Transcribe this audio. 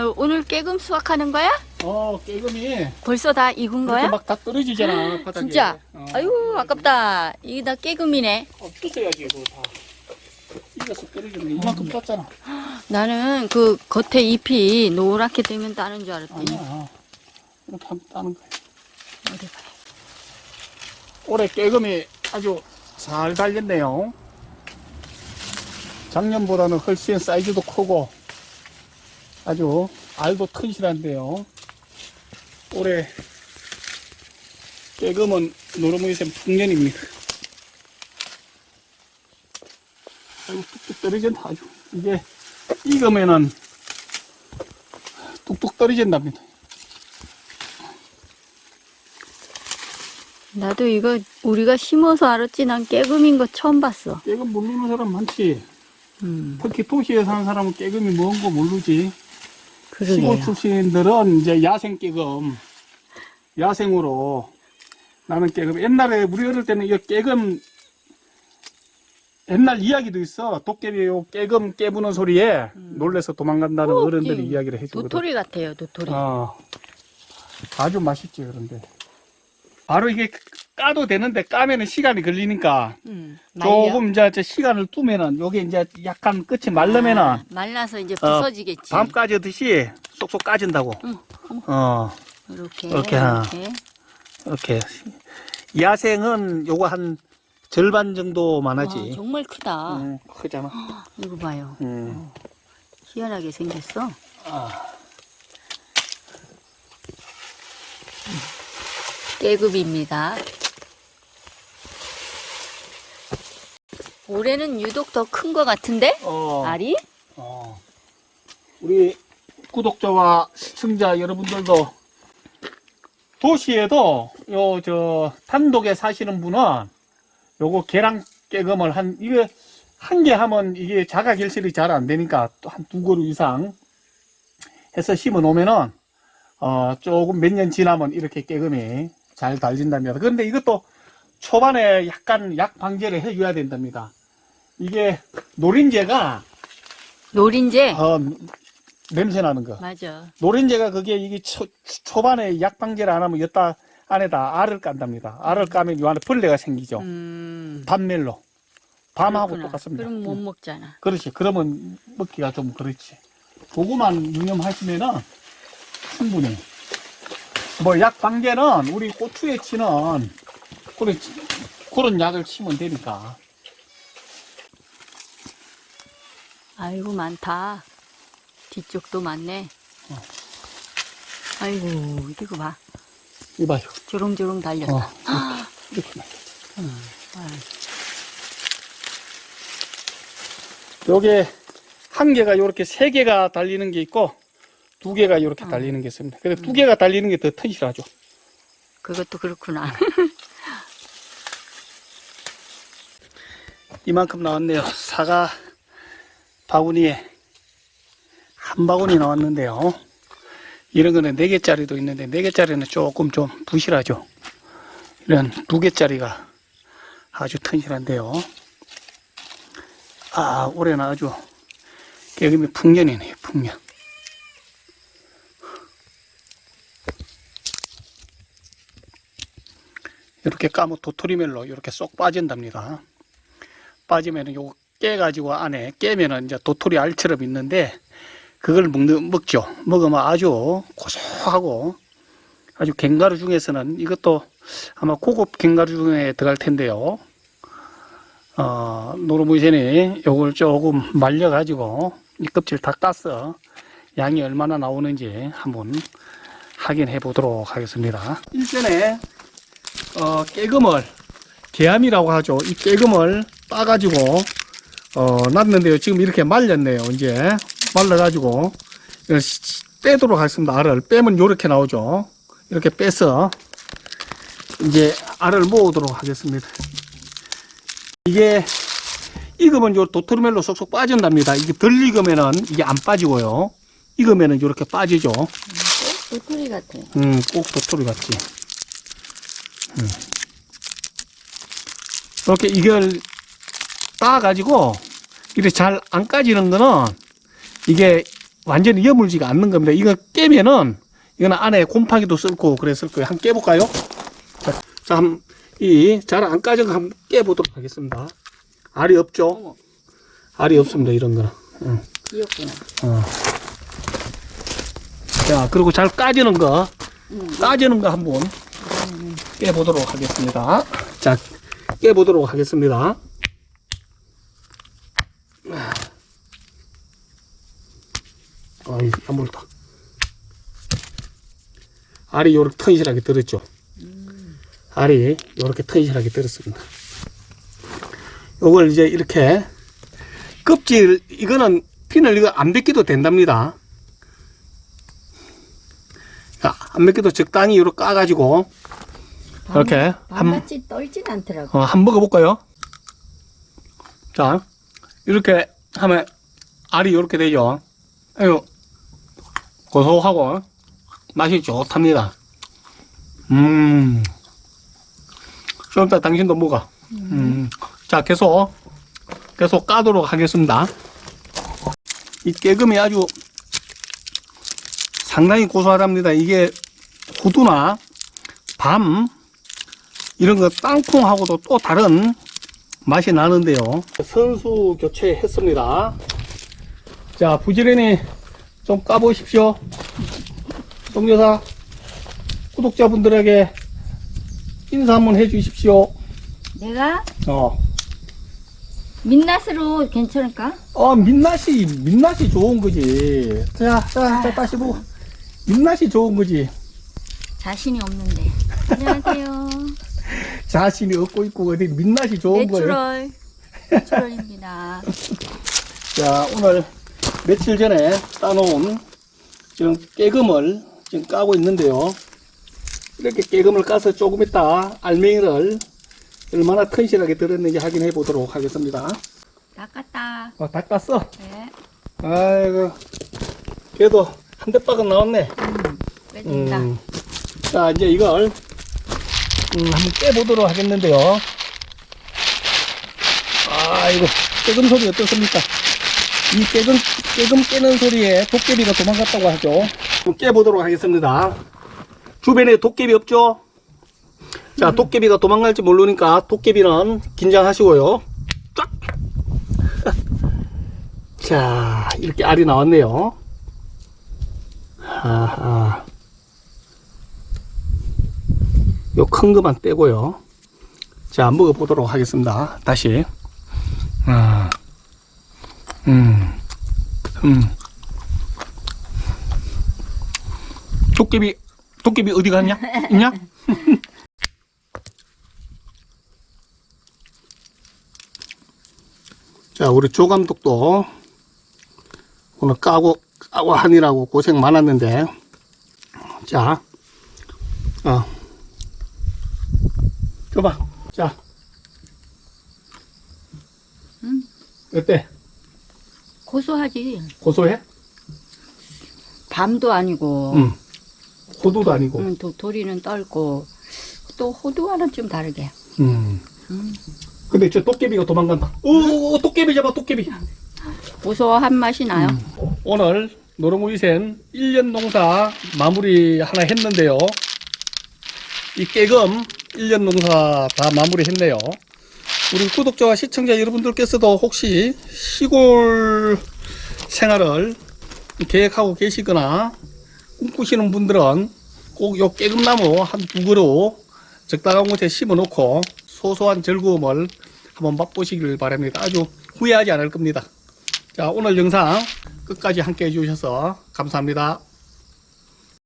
아유, 오늘 깨금 수확하는 거야? 어 깨금이 벌써 다 익은 거야? 막 다 떨어지잖아 바닥에. 진짜? 어. 아유, 아깝다. 이게 다 깨금이네. 어, 뜯어야지 이거 다. 익어서 떨어지는 이만큼 땄잖아. 나는 그 겉에 잎이 노랗게 되면 따는 줄 알았더니. 아니야. 이렇게 하면 따는 거야. 어디 봐. 올해 깨금이 아주 잘 달렸네요. 작년보다는 훨씬 사이즈도 크고 아주 알도 튼실한데요. 올해 깨금은 노르무이샘 풍년입니다. 아이고 뚝뚝 떨어진다 아주. 이게 익으면은 뚝뚝 떨어진답니다. 나도 이거 우리가 심어서 알았지 난 깨금인 거 처음 봤어. 깨금 모르는 사람 많지. 음, 특히 도시에 사는 사람은 깨금이 뭔 거 모르지. 그러게요. 시골 출신들은 이제 야생 깨금, 야생으로 나는 깨금. 옛날에 우리 어릴 때는 이 깨금 옛날 이야기도 있어. 도깨비 요 깨금 깨부는 소리에 놀래서 도망간다는 어, 어른들이 예. 이야기를 해주거든. 도토리 같아요, 도토리. 어, 아주 맛있지 그런데. 바로 이게 까도 되는데 까면은 시간이 걸리니까 음, 말려. 조금 이제 저 시간을 두면은 요게 이제 약간 끝이 말르면은 아, 말라서 이제 부서지겠지. 밤 까지듯이 쏙쏙 까진다고. 응. 어, 이렇게 이렇게 하나. 이렇게. 이렇게. 야생은 요거 한 절반 정도만 와, 하지. 정말 크다. 음, 크잖아. 이거 봐요. 음. 희한하게 생겼어. 아, 깨급입니다. 올해는 유독 더 큰 것 같은데? 어, 알이? 어. 우리 구독자와 시청자 여러분들도 도시에도 요 저 단독에 사시는 분은 요거 계랑 깨금을 한 이게 한 개 하면 이게 자가 결실이 잘 안 되니까 또한두 그루 이상 해서 심어 놓으면은 어 조금 몇 년 지나면 이렇게 깨금이 잘 달린답니다. 그런데 이것도 초반에 약간 약 방제를 해줘야 된답니다. 이게 노린재가 노린재? 어, 냄새 나는 거. 맞아. 노린재가 그게 이게 초, 초반에 약 방제를 안 하면 여따 안에다 알을 깐답니다. 알을 까면 요 안에 벌레가 생기죠. 음. 밤멜로. 밤하고 그렇구나. 똑같습니다. 그럼 못 음, 먹잖아. 그렇지. 그러면 먹기가 좀 그렇지. 그거만 유념하시면은 충분히. 뭐 약 방제는 우리 고추에 치는 그런, 그런 약을 치면 되니까. 아이고 많다. 뒤쪽도 많네. 어. 아이고 이거 봐. 이봐요. 조롱조롱 달렸다. 어, 이렇게. 이렇게. 아유, 요게 한 개가 요렇게 세 개가 달리는 게 있고 두 개가 요렇게 달리는 게 있습니다. 근데 두 개가 달리는 게 더 튼실하죠. 그것도 그렇구나. 이만큼 나왔네요. 사과 바구니에 한 바구니 나왔는데요. 이런 거는 네 개짜리도 있는데 네 개짜리는 조금 좀 부실하죠. 이런 두 개짜리가 아주 튼실한데요. 아, 올해는 아주 개금이 풍년이네요, 풍년. 이렇게 까면 도토리멜로 이렇게 쏙 빠진답니다. 빠지면은 요거 깨가지고 안에 깨면은 이제 도토리 알처럼 있는데 그걸 먹는, 먹죠. 먹으면 아주 고소하고 아주 갱가루 중에서는 이것도 아마 고급 갱가루 중에 들어갈 텐데요. 어, 노르무이센이 요걸 조금 말려가지고 이 껍질 다 깠어. 양이 얼마나 나오는지 한번 확인해 보도록 하겠습니다. 일전에 어, 깨금을 개암이라고 하죠. 이 깨금을 따가지고 어, 놨는데요. 지금 이렇게 말렸네요. 이제 말라가지고 빼도록 하겠습니다. 알을 빼면 이렇게 나오죠. 이렇게 빼서 이제 알을 모으도록 하겠습니다. 이게 익으면 요 도토리멜로 쏙쏙 빠진답니다. 이게 덜 익으면은 이게 안 빠지고요. 익으면은 이렇게 빠지죠. 도토리 같아. 음, 꼭 도토리 같지. 음. 이렇게 이걸 따가지고, 이렇게 잘 안 까지는 거는, 이게 완전히 여물지가 않는 겁니다. 이거 깨면은 이거는 안에 곰팡이도 썩고 그랬을 거예요. 한번 깨볼까요? 자, 자 한번 이잘 안 까진 거 한번 깨보도록 하겠습니다. 알이 없죠? 알이 없습니다. 이런 거는. 응. 귀엽구나. 어. 자, 그리고 잘 까지는 거, 응. 까지는 거 한번 깨보도록 하겠습니다. 자, 깨보도록 하겠습니다. 아이, 야물다. 알이 요렇게 튼실하게 들었죠. 알이 요렇게 튼실하게 들었습니다. 요걸 이제 이렇게 껍질, 이거는 핀을 이거 안 벗기도 된답니다. 자, 안 벗기도 적당히 이렇게 까가지고 이렇게 한, 밤같이 떨진 않더라고. 어, 한 먹어볼까요? 자, 이렇게 하면 알이 이렇게 되죠. 아유, 고소하고 맛이 좋답니다. 음, 좀 이따 당신도 먹어. 음, 자, 계속, 계속 까도록 하겠습니다. 이 깨금이 아주 상당히 고소하답니다. 이게 호두나 밤, 이런 거 땅콩하고도 또 다른 맛이 나는데요. 선수 교체했습니다. 자, 부지런히 좀 까보십시오. 동료사 구독자분들에게 인사 한번 해주십시오. 내가 어, 민낯으로 괜찮을까? 어 민낯이 민낯이 좋은 거지. 자, 자, 자 다시 보고 민낯이 좋은 거지. 자신이 없는데. 안녕하세요. 자신이 없고 있고 어디 민낯이 좋은 거예요. 내추럴. 내추럴입니다. 자, 오늘 며칠 전에 따놓은 지금 깨금을 지금 까고 있는데요. 이렇게 깨금을 까서 조금 있다 알맹이를 얼마나 튼실하게 들었는지 확인해 보도록 하겠습니다. 닦았다. 어, 다 깠어. 네. 아이고, 그래도 한 대박은 나왔네. 빼준다. 음. 자, 이제 이걸 음, 한번 깨보도록 하겠는데요. 아이고, 깨금 소리 어떻습니까? 이 깨금, 깨금 깨는 소리에 도깨비가 도망갔다고 하죠. 깨보도록 하겠습니다. 주변에 도깨비 없죠? 자, 도깨비가 도망갈지 모르니까 도깨비는 긴장하시고요. 쫙! 자, 이렇게 알이 나왔네요. 아하. 요큰 것만 떼고요. 자, 먹어보도록 하겠습니다. 다시. 아, 음, 음. 도깨비, 도깨비 어디 갔냐? 있냐? 자, 우리 조 감독도 오늘 까고, 까고 하느라고 고생 많았는데, 자, 어, 줘봐. 자. 음. 어때? 고소하지. 고소해? 밤도 아니고. 응. 호두도 아니고. 음, 도토리는 떨고. 또 호두와는 좀 다르게. 음. 음. 근데 저 도깨비가 도망간다. 오, 도깨비 잡아, 도깨비. 고소한 맛이 나요. 음. 오늘 노르무이센 1년 농사 마무리 하나 했는데요. 이 깨금 1년 농사 다 마무리 했네요. 우리 구독자와 시청자 여러분들께서도 혹시 시골 생활을 계획하고 계시거나 꿈꾸시는 분들은 꼭 요 깨금나무 한 두 그루 적당한 곳에 심어 놓고 소소한 즐거움을 한번 맛보시길 바랍니다. 아주 후회하지 않을 겁니다. 자, 오늘 영상 끝까지 함께 해주셔서 감사합니다.